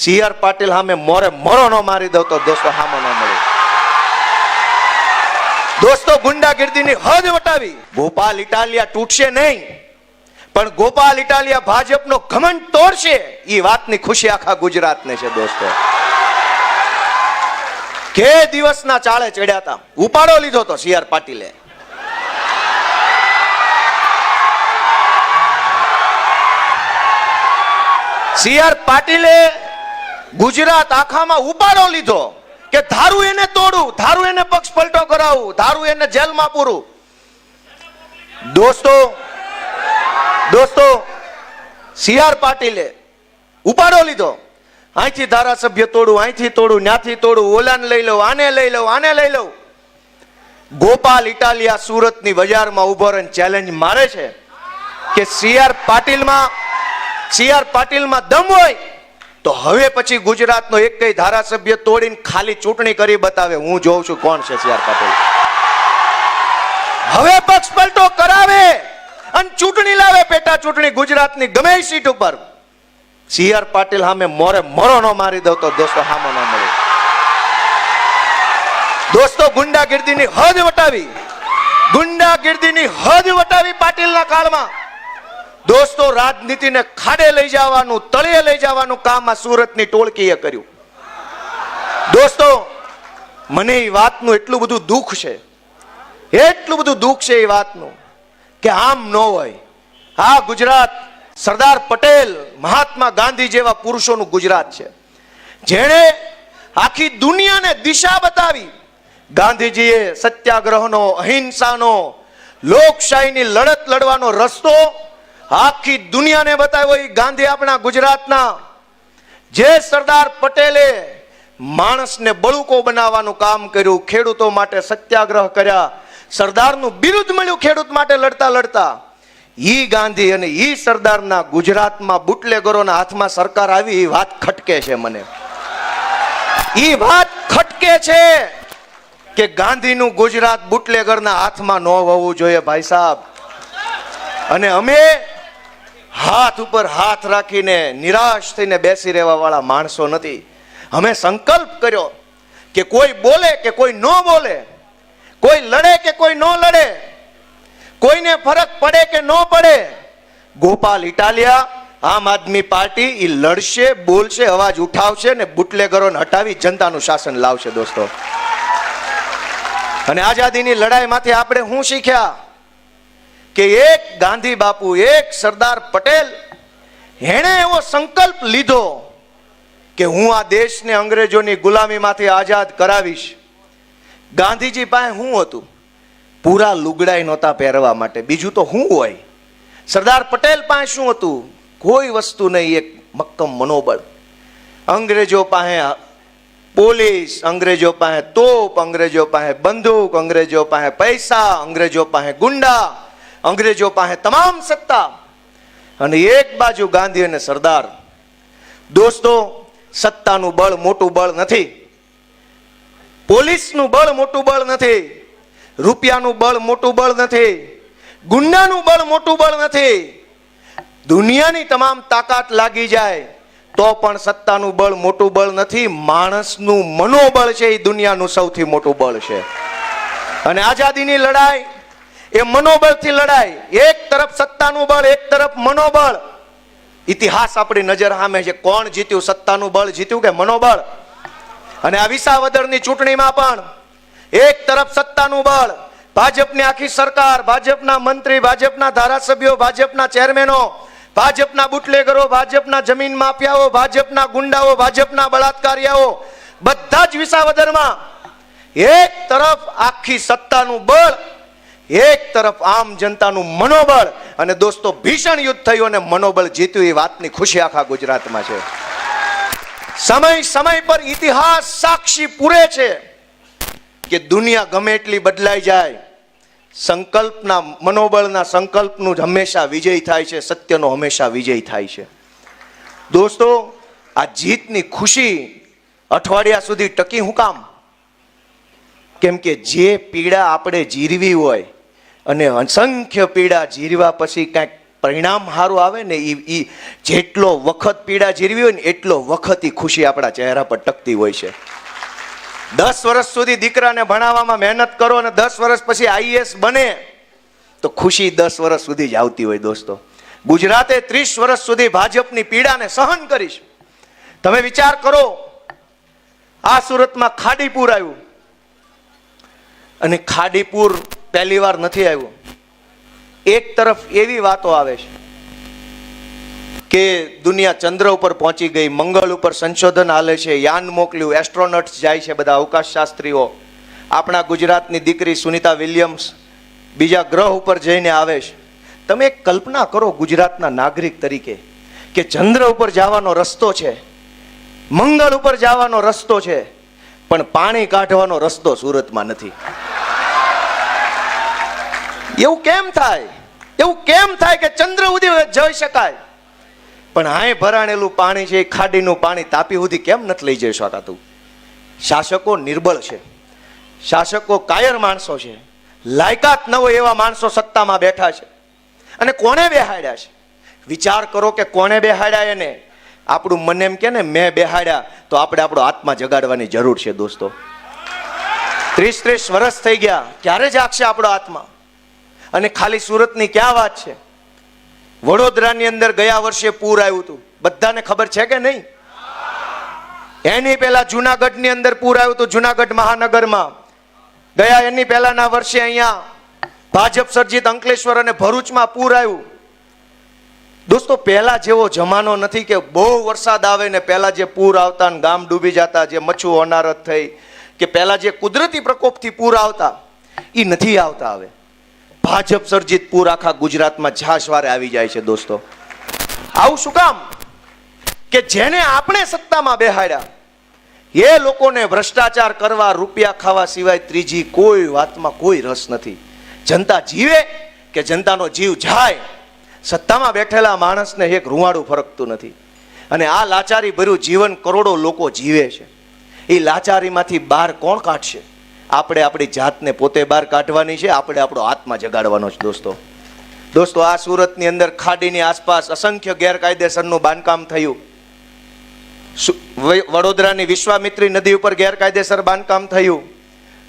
C R Patil સામે મોરે મોરો ન મારી દઉં તો દોસ્તો હામો ન મળે. દોસ્તો ગુંડાગીર્દીની હદ વટાવી. ગોપાલ ઇટાલિયા તૂટશે નહીં. પણ ગોપાલ ઇટાલિયા ભાજપનો ઘમંડ તોડશે. એ વાતની ખુશી આખા ગુજરાતને છે દોસ્તો. કે દિવસના ચાળે ચડ્યા હતા ઉપાડો લીધો તો સી આર પાટીલે. સી આર પાટીલે ગુજરાત આખામાં ઉપાડો લીધો કે ધારું એને તોડું, ધારું એને પક્ષ પલટો કરાવું, ધારું એને જેલમાં પૂરું. દોસ્તો દોસ્તો સી આર પાટીલે ઉપાડો લીધો. અહીંથી ધારાસભ્ય તોડું અહીંથી તોડું, ન્યાથી તોડું, ઓલાને લઈ લઉં, આને લઈ લઉં, આને લઈ લઉં. ગોપાલ ઇટાલિયા સુરતની બજારમાં ઊભો રહીને ચેલેન્જ મારે છે કે સી આર પાટીલમાં સી આર પાટીલમાં દમ હોય તો હવે પછી ગુજરાતનો એક કઈ ધારાસભ્ય તોડીને ખાલી ચૂંટણી કરી બતાવે. હું જોઉં છું કોણ છે સી આર પાટીલ. હવે પક્ષ પલટો કરાવે અને ચૂંટણી લાવે પેટા ચૂંટણી ગુજરાતની ગમે સીટ ઉપર. સી આર પાટીલ સામે મોરે મોરો ન મારી દઉં તો દોસ્તો હામો ન મળે. દોસ્તો ગુંડાગીર્દીની હદ વટાવી. ગુંડાગીર્દીની હદ વટાવી પાટીલના કાળમાં. દોસ્તો, રાજનીતિને ખાડે લઈ જવાનું, તળિયે લઈ જવાનું કામ આ સુરતની ટોળકીએ કર્યું. દોસ્તો, મને એ વાતનું એટલું બધું દુઃખ છે, એટલું બધું દુઃખ છે એ વાતનું, કે આમ ન હોય. આ ગુજરાત સરદાર પટેલ, મહાત્મા ગાંધી જેવા પુરુષોનું ગુજરાત છે. જેણે આખી દુનિયાને દિશા બતાવી. ગાંધીજીએ સત્યાગ્રહનો, અહિંસાનો, લોકશાહીની લડત લડવાનો રસ્તો આખી દુનિયાને બતાવ્યો એ ગાંધી આપણા ગુજરાતના. જે સરદાર પટેલે માણસને બળુકો બનાવવાનું કામ કર્યું, ખેડૂતો માટે સત્યાગ્રહ કર્યા, સરદારનું બિરુદ મળ્યું ખેડૂત માટે લડતા લડતા. ઈ ગાંધી અને ઈ સરદારના ગુજરાતમાં બુટલેગરોના હાથમાં સરકાર આવી એ વાત ખટકે છે મને. ઈ વાત ખટકે છે કે ગાંધીનું ગુજરાત બુટલેગરના હાથમાં ન હોવું જોઈએ ભાઈ સાહેબ. અને અમે હાથ ઉપર હાથ રાખીને નિરાશ થઈને બેસી રહેવા વાળા માણસો નથી. અમે સંકલ્પ કર્યો કે કોઈ બોલે કે કોઈ ન બોલે, કોઈ લડે કે કોઈ ન લડે, કોઈને ફરક પડે કે ન પડે, ગોપાલ ઇટાલિયા, આમ આદમી પાર્ટી એ લડશે, બોલશે, અવાજ ઉઠાવશે ને બુટલેગરોને હટાવી જનતાનું શાસન લાવશે દોસ્તો. અને આઝાદીની લડાઈમાંથી આપણે શું શીખ્યા? કે એક ગાંધી બાપુ, એક સરદાર પટેલ, એણે એવો સંકલ્પ લીધો કે હું આ દેશને અંગ્રેજોની ગુલામીમાંથી આઝાદ કરાવીશ. ગાંધીજી પાસે શું હતું? પૂરા લુગડાઈ નહોતા પહેરવા માટે. બીજું તો શું હોય. સરદાર પટેલ પાસે શું હતું? કોઈ વસ્તુ નહીં, એક મક્કમ મનોબળ. અંગ્રેજો પાસે પોલીસ, અંગ્રેજો પાસે તોપ, અંગ્રેજો પાસે બંદૂક, અંગ્રેજો પાસે પૈસા, અંગ્રેજો પાસે ગુંડા અંગ્રેજો પાસે તમામ સત્તા અને એક બાજુ ગાંધી અને સરદાર. દોસ્તો, સત્તાનું બળ મોટું બળ નથી. પોલીસનું બળ મોટું બળ નથી. રૂપિયાનું બળ મોટું બળ નથી. ગુંડાનું બળ મોટું બળ નથી. દુનિયાની તમામ તાકાત લાગી જાય તો પણ સત્તાનું બળ મોટું બળ નથી. માણસનું મનોબળ છે એ દુનિયાનું સૌથી મોટું બળ છે. અને આઝાદીની લડાઈ એ મનોબળથી લડાઈ એક તરફ સત્તાનું બળ, એક તરફ મનોબળ. ઇતિહાસ આપણી નજર સામે છે. કોણ જીત્યું? સત્તાનું બળ જીત્યું કે મનોબળ? અને આ વિસાવદરની ચૂંટણીમાં પણ એક તરફ સત્તાનું બળ, ભાજપની આખી સરકાર, ભાજપના મંત્રી, ભાજપના ધારાસભ્યો, ભાજપના ચેરમેનો, ભાજપના બુટલેગરો, ભાજપના જમીન માફિયાઓ, ભાજપના ગુંડાઓ, ભાજપના બળાત્કારીઓ બધા જ વિસાવદરમાં એક તરફ આખી સત્તાનું બળ એક તરફ આમ જનતાનું મનોબળ અને દોસ્તો ભીષણ યુદ્ધ થયું અને મનોબળ જીત્યું એ વાતની ખુશી આખા ગુજરાતમાં છે. સમય સમય પર ઇતિહાસ સાક્ષી પૂરે છે કે દુનિયા ગમે એટલી બદલાઈ જાય, સંકલ્પના મનોબળના સંકલ્પનું હંમેશા વિજય થાય છે, સત્યનો હંમેશા વિજય થાય છે. દોસ્તો, આ જીતની ખુશી અઠવાડિયા સુધી ટકી હું કામ? કેમ કે જે પીડા આપણે જીરવી હોય અને અસંખ્ય પીડા જીરવા પછી કાંઈક પરિણામ સારું આવે ને એ એ જેટલો વખત પીડા જીરવી હોય ને એટલો વખત એ ખુશી આપણા ચહેરા પર ટકતી હોય છે. દસ વર્ષ સુધી દીકરાને ભણાવવામાં મહેનત કરો અને દસ વર્ષ પછી આઈએસ બને તો ખુશી દસ વર્ષ સુધી જ આવતી હોય દોસ્તો. ગુજરાતે ત્રીસ વર્ષ સુધી ભાજપની પીડાને સહન કરીશ. તમે વિચાર કરો, આ સુરતમાં ખાડીપુર આવ્યું. અને ખાડીપુર પહેલી વાર નથી આવ્યું. એક તરફ એવી વાતો આવે છે કે દુનિયા ચંદ્ર ઉપર પહોંચી ગઈ, મંગળ ઉપર સંશોધન હાલે છે, યાન મોકલ્યું, એસ્ટ્રોનટ્સ જાય છે બધા અવકાશ શાસ્ત્રીઓ આપણા ગુજરાતની દીકરી સુનિતા વિલિયમ્સ બીજા ગ્રહ ઉપર જઈને આવે છે. તમે એક કલ્પના કરો ગુજરાતના નાગરિક તરીકે કે ચંદ્ર ઉપર જવાનો રસ્તો છે, મંગળ ઉપર જવાનો રસ્તો છે, પણ પાણી કાઢવાનો રસ્તો સુરતમાં નથી. એવું કેમ થાય? એવું કેમ થાય કે ચંદ્ર સુધી જઈ શકાય? પણ હાય ભરાણેલું પાણી છે, એ ખાડીનું પાણી તાપી સુધી કેમ નથી લઈ જઈ શકાતું? શાસકો નિર્બળ છે. શાસકો કાયર માણસો છે. લાયકાત ન હોય એવા માણસો સત્તામાં બેઠા છે. અને કોણે બેહાડ્યા છે? વિચાર કરો કે કોણે બેહાડ્યા એને? આપણું મને એમ કે ને, મેં બેહાડ્યા, તો આપણે આપણો આત્મા જગાડવાની જરૂર છે, દોસ્તો. ત્રીસ ત્રીસ વર્ષ થઈ ગયા. ક્યારે જાગશે આપણો આત્મા? અને ખાલી સુરતની ક્યાં વાત છે? વડોદરાની અંદર ગયા વર્ષે પૂર આવ્યું હતું. બધાને ખબર છે કે નહીં? એની પહેલા જુનાગઢની અંદર પૂર આવ્યું હતું, જુનાગઢ મહાનગરમાં. ગયા એની પહેલાના વર્ષે અહીંયા ભાજપ સર્જિત અંકલેશ્વર અને ભરૂચમાં પૂર આવ્યું. દોસ્તો, પહેલા જેવો જમાનો નથી કે બહુ વરસાદ આવે ને પહેલા જે પૂર આવતા ને ગામ ડૂબી જતા, જે મચ્છું અનારત થઈ, કે પહેલા જે કુદરતી પ્રકોપથી પૂર આવતા એ નથી આવતા હવે. ભાજપ સર્જિત પૂર આખા ગુજરાતમાં ઝાસવારે આવી જાય છે દોસ્તો. આવું શું કામ? કે જેને આપણે સત્તામાં બેહાડ્યા, એ લોકોને ભ્રષ્ટાચાર કરવા, રૂપિયા ખાવા સિવાય ત્રીજી કોઈ વાતમાં કોઈ રસ નથી. જનતા જીવે કે જનતાનો જીવ જાય? સત્તામાં બેઠેલા માણસને એક રૂવાડું ફરકતું નથી. અને આ લાચારી ભર્યું જીવન કરોડો લોકો જીવે છે. એ લાચારીમાંથી બહાર કોણ કાઢશે? આપણે આપણી જાતને પોતે બહાર કાઢવાની છે, આપણે આપણો આત્મા જગાડવાનો છે, દોસ્તો. દોસ્તો, આ સુરતની અંદર ખાડીની આસપાસ અસંખ્ય ગેરકાયદેસરનું બાંધકામ થયું. વડોદરાની વિશ્વામિત્રી નદી ઉપર ગેરકાયદેસર બાંધકામ થયું.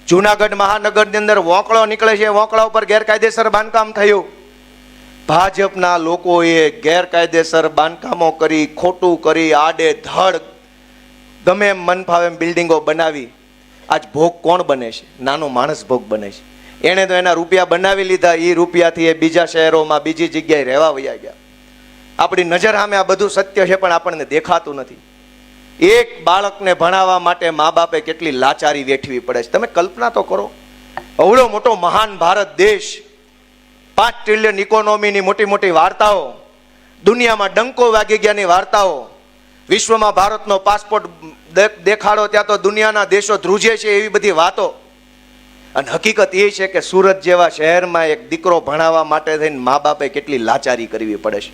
જુનાગઢ મહાનગરની અંદર વોંકળો નીકળે છે, વોંકળા ઉપર ગેરકાયદેસર બાંધકામ થયું. ભાજપના લોકોએ ગેરકાયદેસર બાંધકામો કરી, ખોટું કરી આડે ધડ ગમે એમ મન ફાવે એમ બિલ્ડિંગો બનાવી. આજ ભોગ કોણ બને છે? નાનો માણસ ભોગ બને છે. એણે તો એના રૂપિયા બનાવી લીધા એ રૂપિયાથી એ બીજા શહેરોમાં બીજી જગ્યાએ રહેવા વયા ગયા. આપણી નજર સામે આ બધું સત્ય છે, પણ આપણને દેખાતું નથી. એક બાળકને ભણાવવા માટે મા બાપે કેટલી લાચારી વેઠવી પડે છે. તમે કલ્પના તો કરો. અવળો મોટો મહાન ભારત દેશ, પાંચ ટ્રિલિયન ઇકોનોમીની મોટી મોટી વાર્તાઓ, દુનિયામાં ડંકો વાગી ગયાની વાર્તાઓ, વિશ્વમાં ભારતનો પાસપોર્ટ દેખાડો ત્યાં તો દુનિયાના દેશો ધ્રુજે છે એવી બધી વાતો. અને હકીકત એ છે કે સુરત જેવા શહેરમાં એક દીકરો ભણાવવા માટે થઈને મા બાપે કેટલી લાચારી કરવી પડે છે.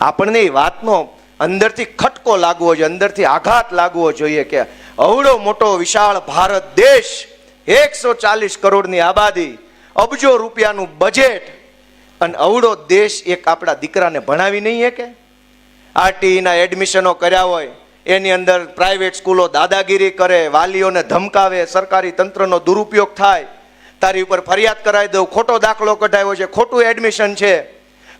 આપણને એ વાતનો અંદરથી ખટકો લાગવો જોઈએ, અંદરથી આઘાત લાગવો જોઈએ કે અવળો મોટો વિશાળ ભારત દેશ એકસો ચાલીસ કરોડની આબાદી, અબજો રૂપિયાનું બજેટ અને અવળો દેશ એક આપણા દીકરાને ભણાવી નહીં કે આરટીઈના એડમિશનો કર્યા હોય એની અંદર પ્રાઇવેટ સ્કૂલો દાદાગીરી કરે, વાલીઓને ધમકાવે, સરકારી તંત્રનો દુરુપયોગ થાય. તારી ઉપર ફરિયાદ કરાવી દઉં, ખોટો દાખલો કઢાવ્યો છે, ખોટું એડમિશન છે.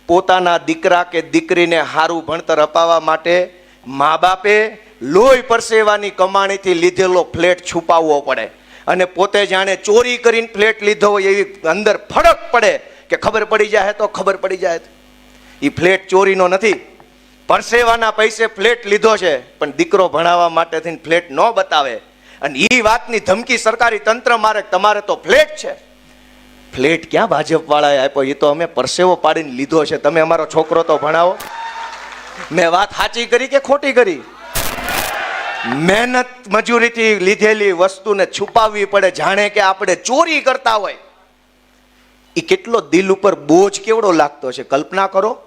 પોતાના દીકરા કે દીકરીને સારું ભણતર અપાવવા માટે મા બાપે લોહી પરસેવાની કમાણીથી લીધેલો ફ્લેટ છુપાવવો પડે. અને પોતે જાણે ચોરી કરીને ફ્લેટ લીધો હોય એવી અંદર ફરક પડે કે ખબર પડી જાય તો ખબર પડી જાય. એ ફ્લેટ ચોરીનો નથી. પરસેવાના પૈસે ફ્લેટ લીધો છે, પણ દીકરો ભણાવવા માટે થઈને ફ્લેટ ન બતાવે. અને એ વાતની ધમકી સરકારી તંત્ર મારે, તમારે તો ફ્લેટ છે. ફ્લેટ ક્યાં ભાજપવાળાએ આપ્યો? એ તો અમે પરસેવો પાડીને લીધો છે. તમે અમારો છોકરો તો ભણાવો. મેં વાત સાચી કરી કે ખોટી કરી? મહેનત મજૂરીથી લીધેલી વસ્તુને છુપાવવી પડે, જાણે કે આપણે ચોરી કરતા હોય. એ કેટલો દિલ ઉપર બોજ કેવડો લાગતો છે? કલ્પના કરો.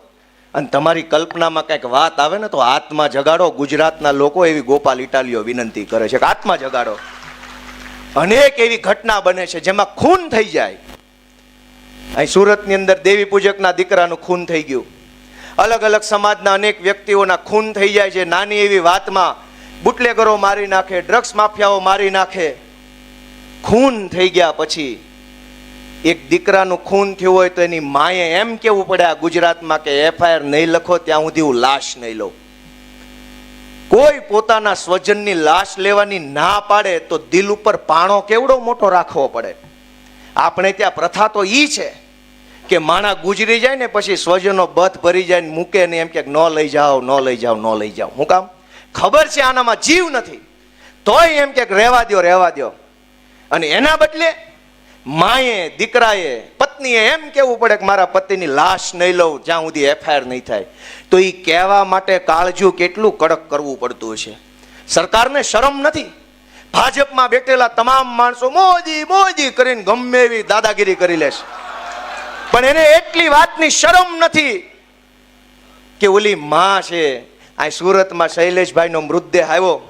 અને તમારી કલ્પનામાં કંઈક વાત આવે ને તો આત્મા જગાડો. ગુજરાતના લોકો એવી ગોપાલ ઇટાલીઓ વિનંતી કરે છે કે આત્મા જગાડો. અનેક એવી ઘટના બને છે જેમાં ખૂન થઈ જાય. અહીં સુરતની અંદર દેવી પૂજકના દીકરાનું ખૂન થઈ ગયું. અલગ અલગ સમાજના અનેક વ્યક્તિઓના ખૂન થઈ જાય છે. નાની એવી વાતમાં બુટલેગરો મારી નાખે, ડ્રગ્સ માફિયાઓ મારી નાખે. ખૂન થઈ ગયા પછી એક દીકરાનું ખૂન થયું હોય તો એની માએ એમ કેવું પડે આ ગુજરાતમાં કે એફઆઈઆર નહીં લખો, ત્યાં સુધી હું લાશ નહીં લઉં. કોઈ પોતાના સ્વજનની લાશ લેવાની ના પાડે તો દિલ ઉપર પાણો કેવડો મોટો રાખવો પડે. આપણે ત્યાં પ્રથા તો ઈ છે કે માણા ગુજરી જાય ને પછી સ્વજનો બથ ભરી જાય ને મૂકે ને એમ કે ન લઈ જાઓ, ન લઈ જાઓ, ન લઈ જાઓ. હું કામ? ખબર છે આનામાં જીવ નથી. તોય એમ કે રહેવા દ્યો રહેવા દ્યો. અને એના બદલે માએ, દીકરાએ, પત્નીએ એમ કેવું પડે કે મારા પતિની લાશ નહીં લઉં, જ્યાં સુધી એફઆઈઆર નહીં થાય. તો એ કહેવા માટે કાળજું કેટલું કડક કરવું પડતું હશે. સરકારને શરમ નથી. ભાજપમાં બેઠેલા તમામ માણસો મોદી મોદી કરીને ગમે એવી દાદાગીરી કરી લેશે. પણ એને એટલી વાતની શરમ નથી કે ઓલી માં છે, આ સુરતમાં શૈલેષભાઈનો મૃતદેહ આવ્યો.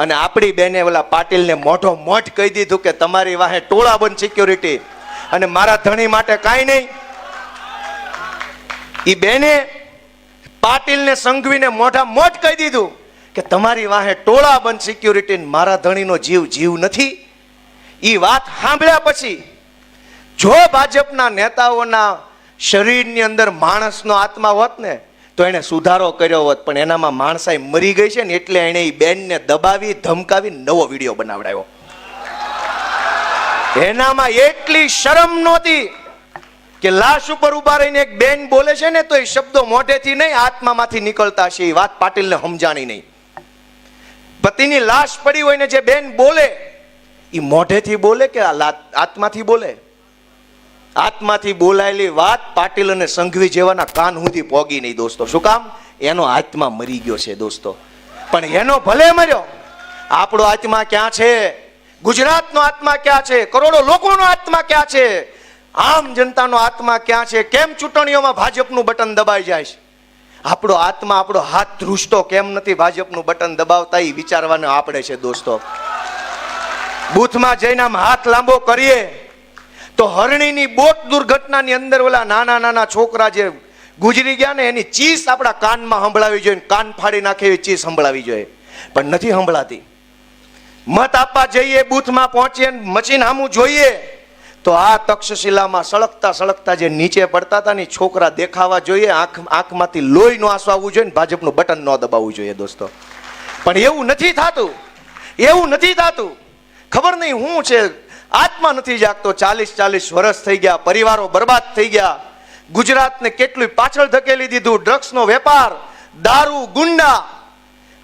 અને આપણી બેને ઓલા પાટીલને મોઢો મોઢ કહી દીધું કે તમારી વાહે ટોળા બંધ સિક્યોરિટી અને મારા ધણી માટે કાંઈ નહીં. એ બેને પાટીલને સંઘવીને મોઢા મોઢ કહી દીધું કે તમારી વાહે ટોળા બંધ સિક્યોરિટી મારા ધણીનો જીવ જીવ નથી. એ વાત સાંભળ્યા પછી જો ભાજપના નેતાઓના શરીરની અંદર માણસનો આત્મા હોત ને તો એણે સુધારો કર્યો હોત, પણ એનામાં માણસાઈ મરી ગઈ છે ને એટલે એણે એ બેનને દબાવી, ધમકાવી, નવો વીડિયો બનાવડાવ્યો. એનામાં એટલી શરમ નહોતી કે લાશ ઉપર ઊભા રહીને એક બેન બોલે છે ને, તો એ શબ્દો મોઢેથી નહીં, આત્મામાંથી નીકળતા છે એ વાત પાટીલને સમજાણી નહીં. પતિની લાશ પડી હોય ને જે બેન બોલે એ મોઢેથી બોલે કે આત્માથી બોલે? આત્માથી બોલાયેલી વાત પાટીલ અને સંઘવી જેવાના કાન સુધી પોગી નહીં દોસ્તો. શું કામ? એનો આત્મા મરી ગયો છે દોસ્તો. પણ એનો ભલે મર્યો, આપણો આત્મા ક્યાં છે? ગુજરાતનો આત્મા ક્યાં છે? કરોડો લોકોનો આત્મા ક્યાં છે? આમ જનતાનો આત્મા ક્યાં છે? કેમ ચૂંટણીઓમાં ભાજપનું બટન દબાઈ જાય છે? આપણો આત્મા, આપણો હાથ ધ્રુજતો કેમ નથી ભાજપનું બટન દબાવતા? એ વિચારવાનું આપણે છે દોસ્તો. બૂથમાં જઈને આમ હાથ લાંબો કરીએ તો હરણીની બોટ દુર્ઘટનાની અંદર ઓલા નાના નાના છોકરા જે ગુજરી ગયા ને, એની ચીસ આપણા કાનમાં સંભળાવી જોઈએ કાન ફાડી નાખે એવી ચીસ સંભળાવી જોઈએ. પણ નથી સંભળાતી. મત આપવા જઈએ, બૂથમાં પહોંચીએ ને મશીન સામું જોઈએ, તો આ તક્ષશિલામાં સળગતા સળગતા જે નીચે પડતા હતા ને છોકરા દેખાવા જોઈએ, આંખ, આંખમાંથી લોહી નો આંસુ આવવું જોઈએ ને, ભાજપનું બટન ન દબાવવું જોઈએ દોસ્તો. પણ એવું નથી થતું. એવું નથી થતું. ખબર નહીં હું છે આત્મા નથી જાગતો. ચાલીસ ચાલીસ વર્ષ થઈ ગયા, પરિવારો બરબાદ થઈ ગયા. ગુજરાતને કેટલું પાછળ ધકેલી દીધું, ડ્રગ્સનો વેપાર, દારૂ, ગુંડા.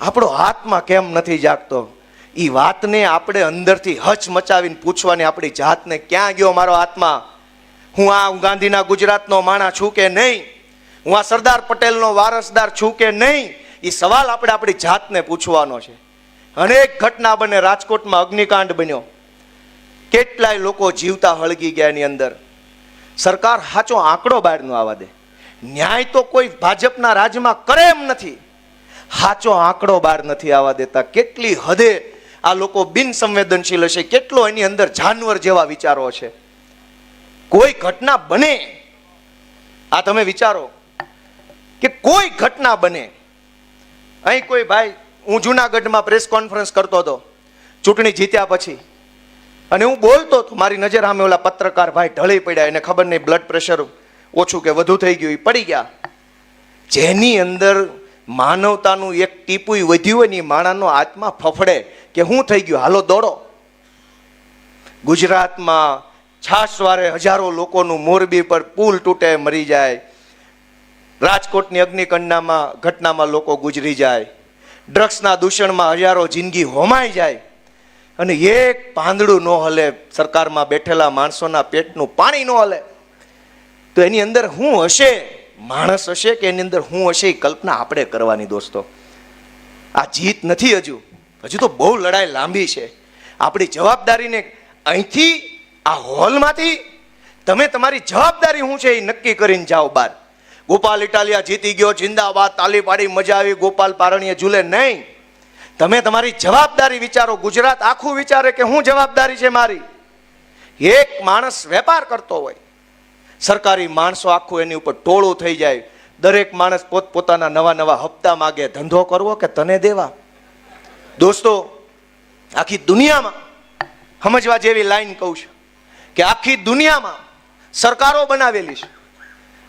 આપણો આત્મા કેમ નથી જાગતો? એ વાતને આપણે અંદરથી હચ મચાવીને પૂછવાની આપણી જાતને ક્યાં ગયો મારો આત્મા? હું આ ગાંધીના ગુજરાતનો માણા છું કે નહીં? હું આ સરદાર પટેલનો વારસદાર છું કે નહીં? એ સવાલ આપણે આપણી જાતને પૂછવાનો છે. અનેક ઘટના બને, રાજકોટમાં અગ્નિકાંડ બન્યો. કેટલાય લોકો જીવતા હળગી ગયા એની અંદર. સરકાર સાચો આંકડો બહાર ન આવવા દે. ન્યાય તો કોઈ ભાજપના રાજમાં કરે એમ નથી. સાચો આંકડો બહાર નથી આવવા દેતા. કેટલી હદે આ લોકો બિનસંવેદનશીલ હશે, કેટલો એની અંદર જાનવર જેવા વિચારો છે કોઈ ઘટના બને, આ તમે વિચારો, કે કોઈ ઘટના બને. અહીં કોઈ ભાઈ, હું જુનાગઢમાં પ્રેસ કોન્ફરન્સ કરતો હતો. ચૂંટણી જીત્યા પછી. અને હું બોલતો હતો, મારી નજર સામે ઓલા પત્રકાર ભાઈ ઢળી પડ્યા એને ખબર નહીં બ્લડ પ્રેશર ઓછું કે વધુ થઈ ગયું એ પડી ગયા. જેની અંદર માનવતાનું એક ટીપુય વધ્યું હોય ને એ માણાનો આત્મા ફફડે કે હું થઈ ગયું? હાલો દોડો. ગુજરાતમાં છાશવારે હજારો લોકોનું મોરબી પર પુલ તૂટે, મરી જાય. રાજકોટની અગ્નિકંડનામાં ઘટનામાં લોકો ગુજરી જાય. ડ્રગ્સના દૂષણમાં હજારો જિંદગી હોમાઈ જાય. અને એક પાંદડું ન હલે, સરકારમાં બેઠેલા માણસોના પેટનું પાણી ન હલે. તો એની અંદર શું હશે? માણસ હશે કે એની અંદર શું હશે? એ કલ્પના આપણે કરવાની દોસ્તો. આ જીત નથી હજુ. હજુ તો બહુ લડાઈ લાંબી છે. આપણી જવાબદારીને અહીંથી, આ હોલમાંથી તમે તમારી જવાબદારી શું છે એ નક્કી કરીને જાઓ બહાર. ગોપાલ ઇટાલિયા જીતી ગયો, જિંદાબાદ તાલી પાડી મજા આવી, ગોપાલ પારણીએ ઝૂલે નહીં. તમે તમારી જવાબદારી વિચારો. ગુજરાત આખું વિચારે કે હું જવાબદારી છે મારી. એક માણસ વેપાર કરતો હોય. સરકારી માણસો આખું એની ઉપર ટોળું થઈ જાય. દરેક માણસ પોતપોતાના નવા નવા હપ્તા માગે. ધંધો કરવો કે તને દેવા? દોસ્તો, આખી દુનિયામાં સમજવા જેવી લાઈન કહું છું કે આખી દુનિયામાં સરકારો બનાવેલી છે.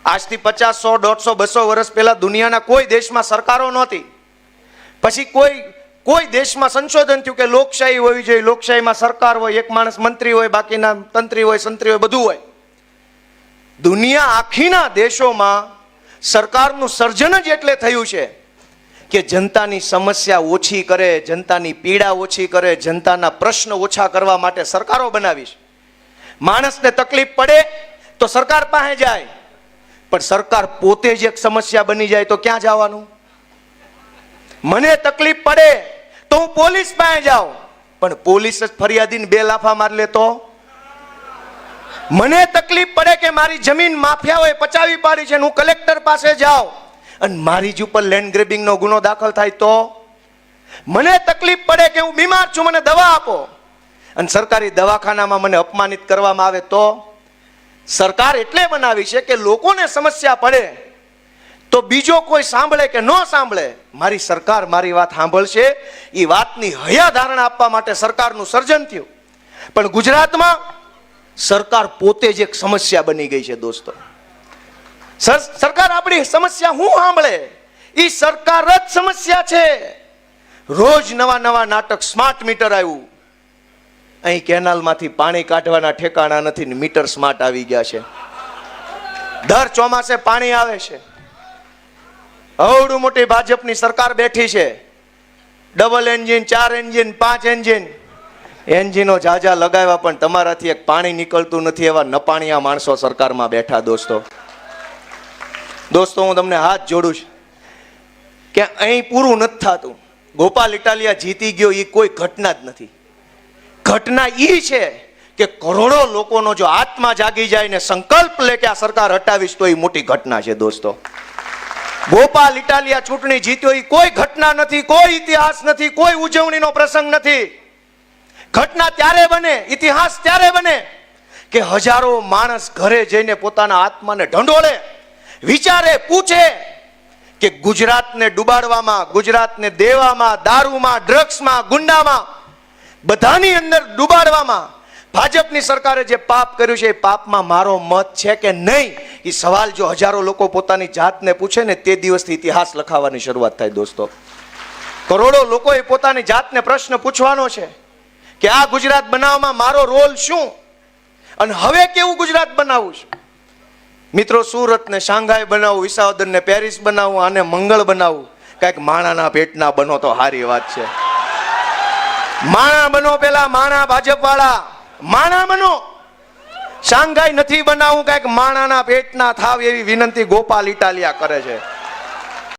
આજથી પચાસ સો, દોઢસો, બસો વર્ષ પહેલા દુનિયાના કોઈ દેશમાં સરકારો નહોતી. પછી કોઈ કોઈ દેશમાં સંશોધન થયું કે લોકશાહી હોવી જોઈએ, લોકશાહીમાં સરકાર હોય, એક માણસ મંત્રી હોય, બાકીના તંત્રી હોય, સંત્રી હોય, બધું હોય. દુનિયા આખીના દેશોમાં સરકારનું સર્જન જ એટલે થયું છે કે જનતાની સમસ્યા ઓછી કરે, જનતાની પીડા ઓછી કરે, જનતાના પ્રશ્ન ઓછા કરવા માટે સરકારો બનાવી છે. માણસને તકલીફ પડે તો સરકાર પાસે જાય. પણ સરકાર પોતે જ એક સમસ્યા બની જાય તો ક્યાં જવાનું? મને તકલીફ પડે તો હું પોલીસ પાસે જાઉં. પણ પોલીસ જ ફરિયાદીને બે લાફા માર લેતો મને તકલીફ પડે કે મારી જમીન માફિયાઓએ પચાવી પાડી છે હું કલેક્ટર પાસે જાઉં. અને મારી જ ઉપર લેન્ડ ગ્રેબિંગનો ગુનો દાખલ થાય તો? મને તકલીફ પડે કે હું બીમાર છું, મને દવા આપો. અને સરકારી દવાખાનામાં મને અપમાનિત કરવામાં આવે તો? સરકાર એટલે બનાવી છે કે લોકોને સમસ્યા પડે. તો બીજો કોઈ સાંભળે કે ન સાંભળે, મારી સરકાર મારી વાત સાંભળશે એ વાતની હયા ધારણા આપવા માટે સરકારનું સર્જન થયું. પણ ગુજરાતમાં સરકાર પોતે જ એક સમસ્યા બની ગઈ છે દોસ્તો. સર- સરકાર આપણી સમસ્યા હું સાંભળે? એ સરકાર જ સમસ્યા છે. રોજ નવા નવા નાટક સ્માર્ટ મીટર આવ્યું. અહીં કેનાલમાંથી પાણી કાઢવાના ઠેકાણા નથી ને મીટર સ્માર્ટ આવી ગયા છે. દર ચોમાસે પાણી આવે છે. અવડું મોટી ભાજપની સરકાર બેઠી છે. ડબલ એન્જિન ચાર એન્જિન પાંચ એન્જિન એન્જિનો જાજા લગાવ્યા, પણ તમારાથી એક પાણી નીકળતું નથી એવા નપાણીયા માણસો સરકારમાં બેઠા, દોસ્તો. દોસ્તો, હું તમને હાથ જોડું છું. કે અહીં પૂરું નથી થતું. ગોપાલ ઇટાલિયા જીતી ગયો એ કોઈ ઘટના જ નથી. ઘટના એ છે કે કરોડો લોકોનો જો આત્મા જાગી જાય ને સંકલ્પ લે કે આ સરકાર હટાવીશ, તો એ મોટી ઘટના છે, દોસ્તો. ગોપાલ ઇટાલિયા ચૂંટણી જીત્યો એ કોઈ ઘટના નથી, કોઈ ઇતિહાસ નથી, કોઈ ઉજવણીનો પ્રસંગ નથી. ઘટના ત્યારે બને, ઇતિહાસ ત્યારે બને કે હજારો માણસ ઘરે જઈને પોતાના આત્માને ઢંઢોળે, વિચારે, પૂછે કે ગુજરાતને ડુબાડવામાં, ગુજરાતને દેવામાં, દારૂમાં, ડ્રગ્સમાં, ગુંડામાં, બધાની અંદર ડુબાડવામાં ભાજપની સરકારે જે પાપ કર્યું છે એ પાપમાં મારો મત છે કે નહીં? એ સવાલ જો હજારો લોકો પોતાની જાતને પૂછે ને તે દિવસથી ઇતિહાસ લખાવવાની શરૂઆત થાય દોસ્તો. કરોડો લોકોએ પોતાની જાતને પ્રશ્ન પૂછવાનો છે કે આ ગુજરાત બનાવવામાં મારો રોલ શું? અને હવે કેવું ગુજરાત બનાવવું છે? મિત્રો સુરત ને શાંઘાઈ બનાવવું વિસાવદર ને પેરિસ બનાવવું આને મંગળ બનાવવું કાંઈક માણાના પેટના બનો તો સારી વાત છે. માણા બનો પેલા માણા ભાજપ વાળા માણા બનો શાંઘાઈ નથી બનાવવું કાંઈક માણાના પેટના થાવ એવી વિનંતી ગોપાલ ઇટાલિયા કરે છે.